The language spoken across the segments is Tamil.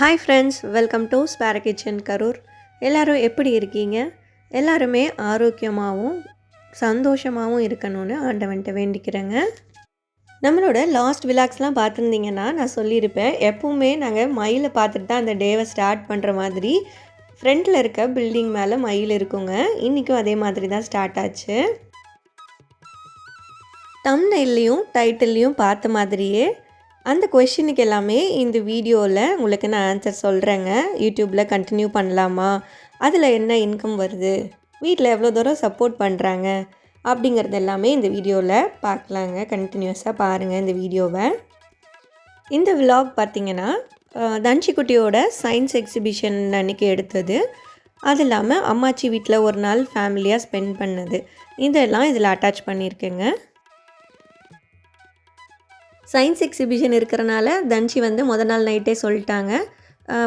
Hi friends welcome to spare kitchen Karur எல்லோரும் எப்படி இருக்கீங்க? எல்லாருமே ஆரோக்கியமாகவும் சந்தோஷமாகவும் இருக்கணும்னு ஆண்டவன்ட்ட வேண்டிக்கிறேங்க. நம்மளோட லாஸ்ட் விலாக்ஸ்லாம் பார்த்துருந்தீங்கன்னா நான் சொல்லியிருப்பேன் எப்பவுமே நாங்கள் மயிலை பார்த்துட்டு தான் அந்த டேவை ஸ்டார்ட் பண்ணுற மாதிரி ஃப்ரண்ட்டில் இருக்க பில்டிங் மேலே மயில் இருக்குங்க. இன்றைக்கும் அதே மாதிரி தான் ஸ்டார்ட் ஆச்சு. தம்னைல்லையும் டைட்டில்லையும் பார்த்த மாதிரியே அந்த கொஷினுக்கு எல்லாமே இந்த வீடியோவில் உங்களுக்கு நான் ஆன்சர் சொல்கிறேங்க யூடியூப்பில் கண்டினியூ பண்ணலாமா? அதில் என்ன இன்கம் வருது? வீட்டில் எவ்வளோ தூரம் சப்போர்ட் பண்ணுறாங்க அப்படிங்கிறது எல்லாமே இந்த வீடியோவில் பார்க்கலாங்க. கண்டினியூஸாக பாருங்கள் இந்த வீடியோவை. இந்த விலாக் பார்த்திங்கன்னா தன்ஷிக்குட்டியோட சயின்ஸ் எக்ஸிபிஷன் அன்றைக்கி எடுத்தது. அது இல்லாமல் அம்மாச்சி வீட்டில் ஒரு நாள் ஃபேமிலியாக ஸ்பெண்ட் பண்ணது. இதெல்லாம் இதில் அட்டாச் பண்ணியிருக்கேங்க சயின்ஸ் எக்ஸிபிஷன் இருக்கிறனால தன்ஷி வந்து முத நாள் நைட்டே சொல்லிட்டாங்க.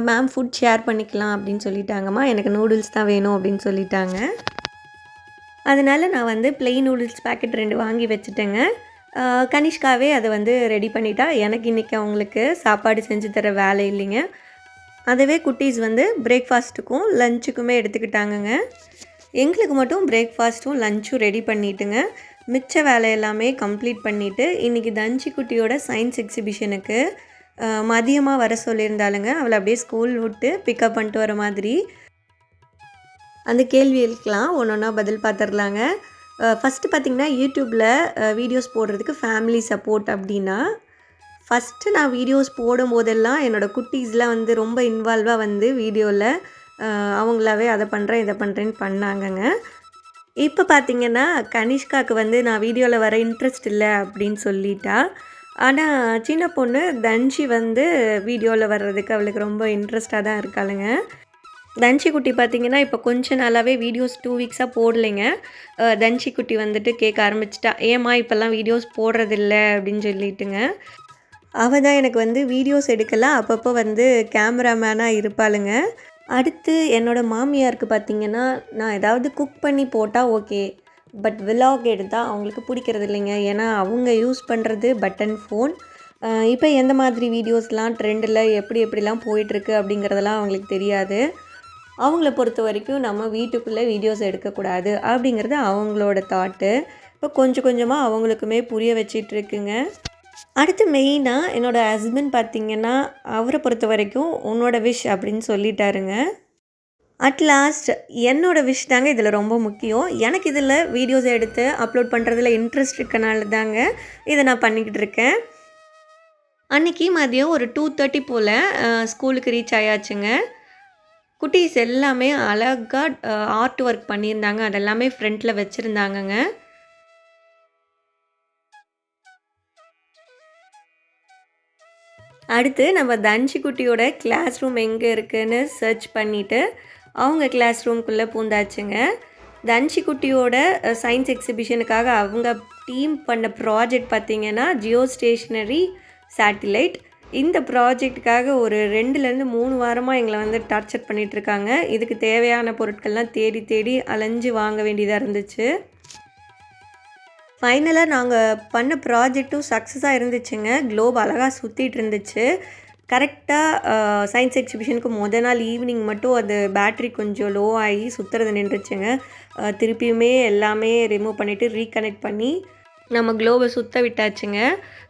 மேம் ஃபுட் ஷேர் பண்ணிக்கலாம் அப்படின்னு சொல்லிட்டாங்கம்மா. எனக்கு நூடுல்ஸ் தான் வேணும் அப்படின்னு சொல்லிட்டாங்க. அதனால் நான் வந்து பிளெயின் நூடுல்ஸ் பேக்கெட் ரெண்டு வாங்கி வச்சுட்டேங்க. கனிஷ்காவே அதை வந்து ரெடி பண்ணிட்டா. எனக்கு இன்றைக்கி அவங்களுக்கு சாப்பாடு செஞ்சு தர வேலை இல்லைங்க. அதுவே குட்டீஸ் வந்து பிரேக்ஃபாஸ்ட்டுக்கும் லஞ்சுக்குமே எடுத்துக்கிட்டாங்கங்க. எங்களுக்கு மட்டும் பிரேக்ஃபாஸ்ட்டும் லஞ்சும் ரெடி பண்ணிட்டுங்க. மிச்ச வேலை எல்லாமே கம்ப்ளீட் பண்ணிவிட்டு இன்றைக்கி தஞ்சி குட்டியோட சயின்ஸ் எக்ஸிபிஷனுக்கு மதியமாக வர சொல்லியிருந்தாலுங்க அவளை அப்படியே ஸ்கூல் விட்டு பிக்கப் பண்ணிட்டு வர மாதிரி. அந்த கேள்விகளுக்கெலாம் ஒன்று ஒன்றா பதில் பார்த்துடலாங்க. ஃபஸ்ட்டு பார்த்திங்கன்னா யூடியூப்பில் வீடியோஸ் போடுறதுக்கு ஃபேமிலி சப்போர்ட் அப்படின்னா ஃபஸ்ட்டு நான் வீடியோஸ் போடும்போதெல்லாம் என்னோடய குட்டீஸ்லாம் வந்து ரொம்ப இன்வால்வாக வந்து வீடியோவில் அவங்களாவே அதை பண்ணுறேன் இதை பண்ணுறேன்னு பண்ணாங்கங்க. இப்போ பார்த்திங்கன்னா கனிஷ்காவுக்கு வந்து நான் வீடியோவில் வர இன்ட்ரெஸ்ட் இல்லை அப்படின்னு சொல்லிட்டா. ஆனால் சின்ன பொண்ணு தன்ஷி வந்து வீடியோவில் வர்றதுக்கு அவளுக்கு ரொம்ப இன்ட்ரெஸ்டாக தான் இருக்காளுங்க. தன்ஷி குட்டி பார்த்திங்கன்னா இப்போ கொஞ்ச நாளாகவே வீடியோஸ் டூ வீக்ஸாக போடலைங்க. தன்ஷி குட்டி வந்துட்டு கேட்க ஆரம்பிச்சிட்டா. ஏம்மா இப்போல்லாம் வீடியோஸ் போடுறதில்ல அப்படின்னு சொல்லிட்டுங்க. அவள் தான் எனக்கு வந்து வீடியோஸ் எடுக்கலாம் அப்பப்போ வந்து கேமராமேனாக இருப்பாளுங்க. அடுத்து என்னோடய மாமியாருக்கு பார்த்திங்கன்னா நான் ஏதாவது குக் பண்ணி போட்டால் ஓகே பட் விலாக் எடுத்தால் அவங்களுக்கு பிடிக்கிறது இல்லைங்க. ஏன்னா அவங்க யூஸ் பண்ணுறது பட்டன் ஃபோன் இப்போ எந்த மாதிரி வீடியோஸ்லாம் ட்ரெண்டில் எப்படி எப்படிலாம் போயிட்டுருக்கு அப்படிங்கிறதெல்லாம் அவங்களுக்கு தெரியாது. அவங்கள பொறுத்த வரைக்கும் நம்ம வீட்டுக்குள்ளே வீடியோஸ் எடுக்கக்கூடாது அப்படிங்கிறது அவங்களோட தாட்டு இப்போ கொஞ்சம் கொஞ்சமாக அவங்களுக்குமே புரிய வச்சிட்ருக்குங்க அடுத்து மெயினாக என்னோடய ஹஸ்பண்ட் பார்த்திங்கன்னா அவரை பொறுத்த வரைக்கும் உன்னோட விஷ் அப்படின்னு சொல்லிட்டாருங்க. அட் லாஸ்ட் என்னோடய விஷ் தாங்க இதில் ரொம்ப முக்கியம். எனக்கு இதில் வீடியோஸ் எடுத்து அப்லோட் பண்ணுறதுல இன்ட்ரெஸ்ட் இருக்கனால தாங்க இதை நான் பண்ணிக்கிட்டு இருக்கேன். அன்றைக்கி மதியம் ஒரு டூ தேர்ட்டி போல் ஸ்கூலுக்கு ரீச் ஆயாச்சுங்க. குட்டீஸ் எல்லாமே அழகாக ஆர்ட் ஒர்க் பண்ணியிருந்தாங்க. அதெல்லாமே ஃப்ரண்ட்டில் வச்சுருந்தாங்கங்க. அடுத்து நம்ம தன்ஷி குட்டியோட கிளாஸ் ரூம் எங்கே இருக்குதுன்னு சர்ச் பண்ணிவிட்டு அவங்க கிளாஸ் ரூம்குள்ளே பூந்தாச்சுங்க. தன்ஷி குட்டியோட சயின்ஸ் எக்ஸிபிஷனுக்காக அவங்க டீம் பண்ண ப்ராஜெக்ட் பார்த்திங்கன்னா ஜியோ ஸ்டேஷ்னரி சேட்டிலைட் இந்த ப்ராஜெக்டுக்காக ஒரு ரெண்டுலேருந்து மூணு வாரமாக எங்களை வந்து டார்ச்சர் பண்ணிகிட்ருக்காங்க இதுக்கு தேவையான பொருட்கள்லாம் தேடி தேடி அலைஞ்சு வாங்க வேண்டியதாக இருந்துச்சு. ஃபைனலாக நாங்கள் பண்ண ப்ராஜெக்ட்டும் சக்ஸஸாக இருந்துச்சுங்க. க்ளோப் அழகாக சுற்றிட்டு இருந்துச்சு. கரெக்டாக சயின்ஸ் எக்ஸிபிஷனுக்கு மொதல் நாள் ஈவினிங் மட்டும் அது பேட்ரி கொஞ்சம் லோ ஆகி சுற்றுறது நின்றுச்சுங்க. திருப்பியுமே எல்லாமே ரிமூவ் பண்ணிவிட்டு ரீகனெக்ட் பண்ணி நம்ம க்ளோவை சுற்ற விட்டாச்சுங்க.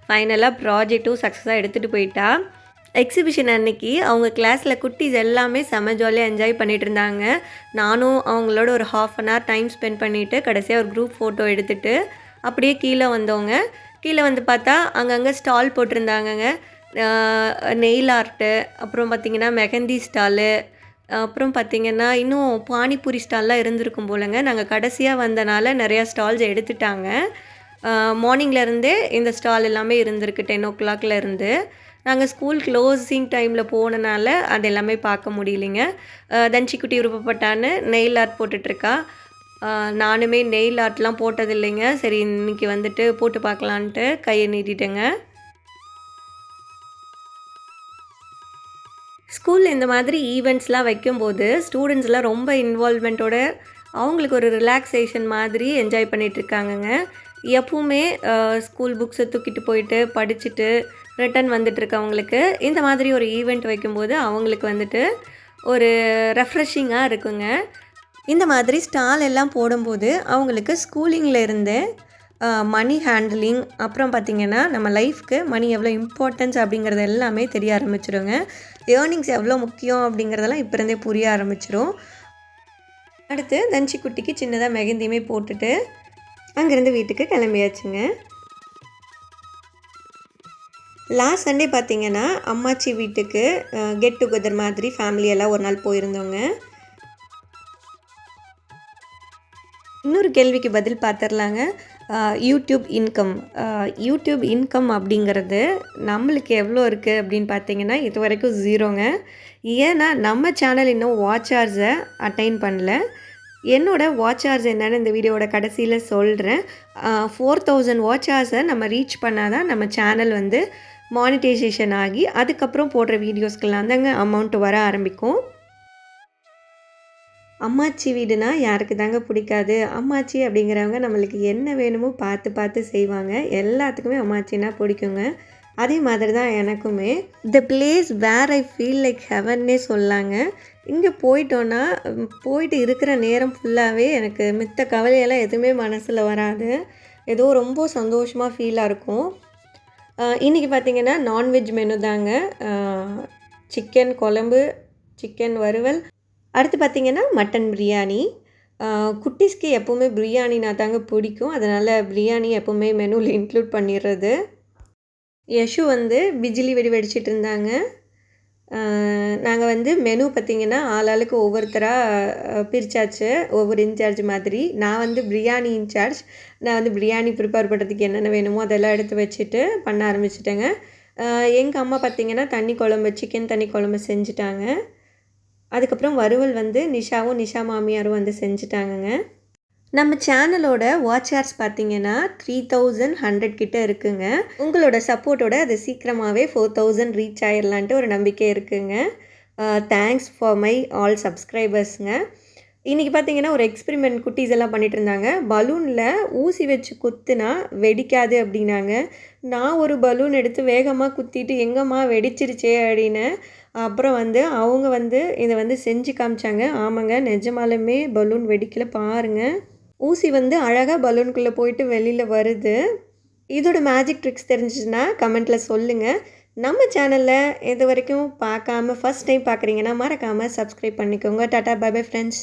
ஃபைனலாக ப்ராஜெக்ட்டும் சக்ஸஸாக எடுத்துகிட்டு போயிட்டா. எக்ஸிபிஷன் அன்னைக்கு அவங்க கிளாஸில் குட்டீஸ் எல்லாமே செம ஜாலியாக என்ஜாய் பண்ணிகிட்டு இருந்தாங்க. நானும் அவங்களோட ஒரு half an hour time spend பண்ணிவிட்டு கடைசியாக ஒரு குரூப் ஃபோட்டோ எடுத்துகிட்டு அப்படியே கீழே வந்தவங்க. கீழே வந்து பார்த்தா அங்கங்கே ஸ்டால் போட்டிருந்தாங்கங்க. நெயில் ஆர்ட்டு அப்புறம் பார்த்திங்கன்னா மெஹந்தி ஸ்டாலு அப்புறம் பார்த்திங்கன்னா இன்னும் பானிபூரி ஸ்டால்லாம் இருந்திருக்கும் போலங்க. நாங்கள் கடைசியாக வந்தனால நிறையா ஸ்டால்ஸ் எடுத்துட்டாங்க. மார்னிங்லேருந்தே இந்த ஸ்டால் எல்லாமே இருந்திருக்கு டென் ஓ கிளாக்ல இருந்து. நாங்கள் ஸ்கூல் க்ளோசிங் டைமில் போனனால அது எல்லாமே பார்க்க முடியலைங்க. தஞ்சிக்குட்டி விருப்பப்பட்டான்னு நெயில் ஆர்ட் போட்டுட்ருக்கா. நானுமே நெயில் ஆர்ட்லாம் போட்டது இல்லைங்க சரி இன்றைக்கி வந்துட்டு போட்டு பார்க்கலான்ட்டு கையை நீட்டிட்டேங்க. ஸ்கூலில் இந்த மாதிரி ஈவெண்ட்ஸ்லாம் வைக்கும்போது ஸ்டூடெண்ட்ஸ்லாம் ரொம்ப இன்வால்மெண்ட்டோட அவங்களுக்கு ஒரு ரிலாக்ஸேஷன் மாதிரி என்ஜாய் பண்ணிகிட்ருக்காங்கங்க எப்பவுமே ஸ்கூல் புக்ஸை தூக்கிட்டு போயிட்டு படிச்சுட்டு ரிட்டன் வந்துட்டுருக்கவங்களுக்கு இந்த மாதிரி ஒரு ஈவெண்ட் வைக்கும்போது அவங்களுக்கு வந்துட்டு ஒரு ரெஃப்ரெஷிங்காக இருக்குங்க. இந்த மாதிரி ஸ்டால் எல்லாம் போடும்போது அவங்களுக்கு ஸ்கூலிங்கில் இருந்து மணி ஹேண்ட்லிங் அப்புறம் பார்த்திங்கன்னா நம்ம லைஃப்க்கு மணி எவ்வளோ இம்பார்ட்டன்ஸ் அப்படிங்கிறது எல்லாமே தெரிய ஆரம்பிச்சிருங்க. ஏர்னிங்ஸ் எவ்வளோ முக்கியம் அப்படிங்கிறதெல்லாம் இப்போ இருந்தே புரிய ஆரம்பிச்சிடும் அடுத்து தஞ்சி குட்டிக்கு சின்னதாக மெகந்தியுமே போட்டுட்டு அங்கேருந்து வீட்டுக்கு கிளம்பியாச்சுங்க. லாஸ்ட் சண்டே பார்த்தீங்கன்னா அம்மாச்சி வீட்டுக்கு கெட் டுகெதர் மாதிரி ஃபேமிலியெல்லாம் ஒரு நாள் போயிருந்தோங்க. இன்னொரு கேள்விக்கு பதில் பார்த்துடலாங்க. யூடியூப் இன்கம் யூடியூப் இன்கம் அப்படிங்கிறது நம்மளுக்கு எவ்வளோ இருக்குது அப்படின்னு பார்த்தீங்கன்னா இது வரைக்கும் ஜீரோங்க ஏன்னா நம்ம சேனல் இன்னும் வாட்ச் ஹவர்ஸை அட்டைன் பண்ணல. என்னோட வாட்ச் ஹவர்ஸ் என்னென்னு இந்த வீடியோட கடைசியில் சொல்கிறேன் ஃபோர் தௌசண்ட் வாட்ச் ஹவர்ஸை நம்ம ரீச் பண்ணால் தான் நம்ம சேனல் வந்து மானிட்டைசேஷன் ஆகி அதுக்கப்புறம் போடுற வீடியோஸ்க்கெல்லாம் தாங்க அமௌண்ட் வர ஆரம்பிக்கும். அம்மாச்சி வீடுனா யாருக்கு தாங்க பிடிக்காது. அம்மாச்சி அப்படிங்கிறவங்க நம்மளுக்கு என்ன வேணுமோ பார்த்து பார்த்து செய்வாங்க. எல்லாத்துக்குமே அம்மாச்சின்னா பிடிக்குங்க. அதே மாதிரி தான் எனக்குமே. The place where I feel like ஹெவன்னே சொல்லாங்க. இங்கே போயிட்டோன்னா போயிட்டு இருக்கிற நேரம் ஃபுல்லாகவே எனக்கு மித்த கவலையெல்லாம் எதுவுமே மனசில் வராது. ஏதோ ரொம்ப சந்தோஷமாக ஃபீலாக இருக்கும். இன்றைக்கி பார்த்திங்கன்னா நான்வெஜ் மெனு தாங்க. சிக்கன் குழம்பு சிக்கன் வறுவல் அடுத்து பார்த்திங்கன்னா மட்டன் பிரியாணி. குட்டீஸ்க்கு எப்போவுமே பிரியாணினா தாங்க பிடிக்கும். அதனால் பிரியாணி எப்போவுமே மெனுவில் இன்க்ளூட் பண்ணிடுறது யஷு வந்து பிஜிலி வெடி வெடிச்சிட்டு இருந்தாங்க. நாங்கள் வந்து மெனு பார்த்திங்கன்னா ஆளாளுக்கு ஒவ்வொருத்தராக பிரித்தாச்சு ஒவ்வொரு இன்சார்ஜ் மாதிரி. நான் வந்து பிரியாணி இன்சார்ஜ். நான் வந்து பிரியாணி ப்ரிப்பேர் பண்ணுறதுக்கு என்னென்ன வேணுமோ அதெல்லாம் எடுத்து வச்சுட்டு பண்ண ஆரம்பிச்சிட்டேங்க. எங்கள் அம்மா பார்த்திங்கன்னா தண்ணி குழம்பு சிக்கன் தண்ணி குழம்பு செஞ்சுட்டாங்க. அதுக்கப்புறம் வறுவல் வந்து நிஷாவும் நிஷா மாமியாரும் வந்து செஞ்சுட்டாங்கங்க. நம்ம சேனலோட வாட்ச் ஹார்ஸ் பார்த்தீங்கன்னா த்ரீ தௌசண்ட் ஹண்ட்ரட் கிட்ட இருக்குங்க. உங்களோட சப்போர்ட்டோட அது சீக்கிரமாகவே ஃபோர் தௌசண்ட் ரீச் ஆயிடலான்ட்டு ஒரு நம்பிக்கை இருக்குங்க. தேங்க்ஸ் ஃபார் மை ஆல் சப்ஸ்கிரைபர்ஸுங்க இன்றைக்கி பார்த்தீங்கன்னா ஒரு எக்ஸ்பெரிமெண்ட் குட்டீஸ் எல்லாம் பண்ணிகிட்டு இருந்தாங்க. பலூனில் ஊசி வச்சு குத்துனா வெடிக்காது அப்படின்னாங்க. நான் ஒரு பலூன் எடுத்து வேகமாக குத்திட்டு எங்கம்மா வெடிச்சிருச்சே அப்படின்னு அப்புறம் வந்து அவங்க வந்து இதை வந்து செஞ்சு காமிச்சாங்க. ஆமாங்க நிஜமாலுமே பலூன் வெடிக்கல பாருங்கள் ஊசி வந்து அழகாக பலூனுக்குள்ளே போயிட்டு வெளியில் வருது. இதோட மேஜிக் ட்ரிக்ஸ் தெரிஞ்சிச்சுன்னா கமெண்ட்டில் சொல்லுங்கள் நம்ம சேனலில் இது வரைக்கும் பார்க்காம ஃபஸ்ட் டைம் பார்க்குறீங்கன்னா மறக்காமல் சப்ஸ்கிரைப் பண்ணிக்கோங்க. Tata bye bye friends